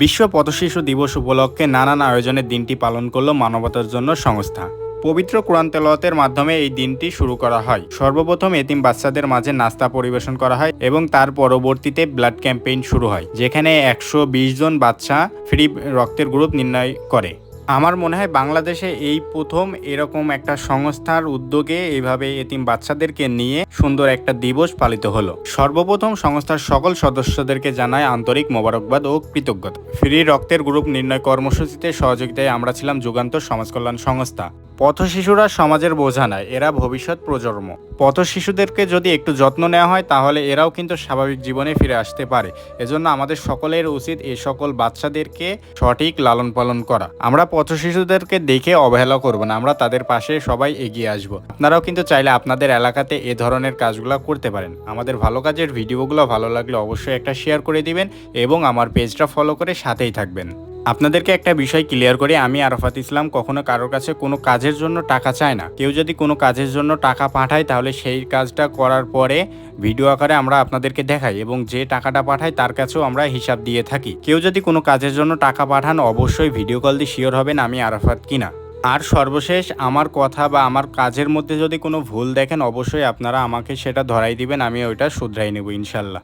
বিশ্ব পথশিশু দিবস উপলক্ষে নানান আয়োজনের দিনটি পালন করল মানবতার জন্য সংস্থা। পবিত্র কোরআন তেলাওয়াতের মাধ্যমে এই দিনটি শুরু করা হয়। সর্বপ্রথম এতিম বাচ্চাদের মাঝে নাস্তা পরিবেশন করা হয় এবং তার পরবর্তীতে ব্লাড ক্যাম্পেইন শুরু হয়, যেখানে একশো বিশ জন বাচ্চা ফ্রি রক্তের গ্রুপ নির্ণয় করে। আমার মনে হয় বাংলাদেশে এই প্রথম এরকম একটা সংস্থার উদ্যোগে এইভাবে এতিম বাচ্চাদেরকে নিয়ে সুন্দর একটা দিবস পালিত হলো। সর্বপ্রথম সংস্থার সকল সদস্যদেরকে জানায় আন্তরিক মোবারকবাদ ও কৃতজ্ঞতা। ফ্রি রক্তের গ্রুপ নির্ণয় কর্মসূচিতে সহযোগিতায় আমরা ছিলাম যুগান্তর সমাজ কল্যাণ সংস্থা। পথ শিশুরা সমাজের বোঝা নয় এরা ভবিষ্যৎ প্রজন্ম। পথ শিশুদেরকে যদি একটু যত্ন নেওয়া হয়, তাহলে এরাও কিন্তু স্বাভাবিক জীবনে ফিরে আসতে পারে। এজন্য আমাদের সকলের উচিত এই সকল বাচ্চাদেরকে সঠিক লালন পালন করা। আমরা পথ শিশুদেরকে দেখে অবহেলা করব না, আমরা তাদের পাশে সবাই এগিয়ে আসব। আপনারাও কিন্তু চাইলে আপনাদের এলাকাতে এ ধরনের কাজগুলো করতে পারেন। আমাদের ভালো কাজের ভিডিওগুলো ভালো লাগলে অবশ্যই একটা শেয়ার করে দিবেন এবং আমার পেজটা ফলো করে সাথেই থাকবেন। আপনাদেরকে একটা বিষয় ক্লিয়ার করি, আমি আরফাত ইসলাম কখনো কারোর কাছে কোনো কাজের জন্য টাকা চায় না। কেউ যদি কোনো কাজের জন্য টাকা পাঠায়, তাহলে সেই কাজটা করার পরে ভিডিও আকারে আমরা আপনাদেরকে দেখাই এবং যে টাকাটা পাঠায়, তার কাছেও আমরা হিসাব দিয়ে থাকি। কেউ যদি কোনো কাজের জন্য টাকা পাঠান, অবশ্যই ভিডিও কল দিয়ে শিওর হবেন আমি আরাফাত কিনা। আর সর্বশেষ, আমার কথা বা আমার কাজের মধ্যে যদি কোনো ভুল দেখেন, অবশ্যই আপনারা আমাকে সেটা ধরাই দিবেন, আমি ওইটা শুধরাই নেব ইনশাল্লাহ।